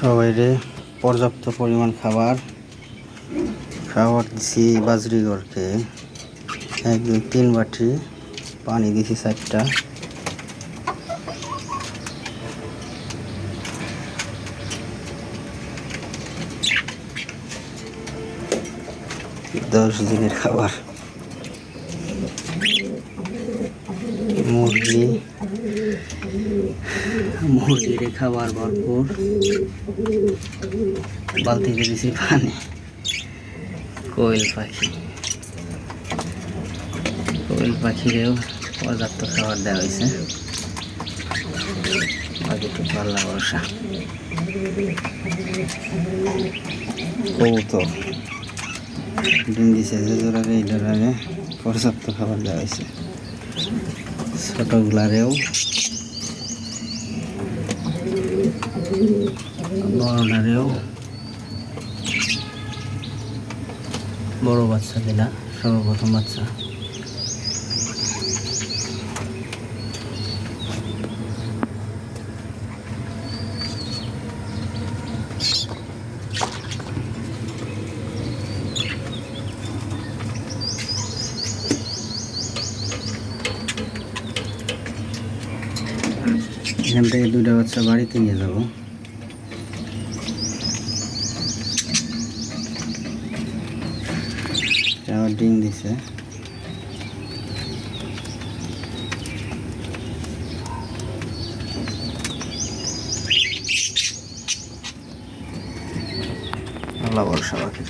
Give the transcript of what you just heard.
সবাইরে পর্যাপ্ত পরিমাণ খাবার খাবার দিছি বাজরিগরকে এক, দুই, তিন বাটি পানি দিছি চারটা। দশ দিনের খাবার। মুরগি। মুরগির খাবার ভরপুর। বালতিতে দিছি পানি। কোয়েল পাখি। কোয়েল পাখিরেও পর্যাপ্ত খাবার দেওয়া হয়েছে। বাকিটুকু পাল্লা বর্ষা। কবুতর। ডিম দিছে যে জোড়ারে এই পর্যাপ্ত খাবার দেওয়া হয়েছে। ছোটগুলারেও বড়টারেও বড় বাচ্চা দিলা সর্বপ্রথম বাচ্চা এখান থেকে দুটা বাচ্চা বাড়িতে নিয়ে যাব। ডিম দিছে। আল্লাহ বর্ষা বাকি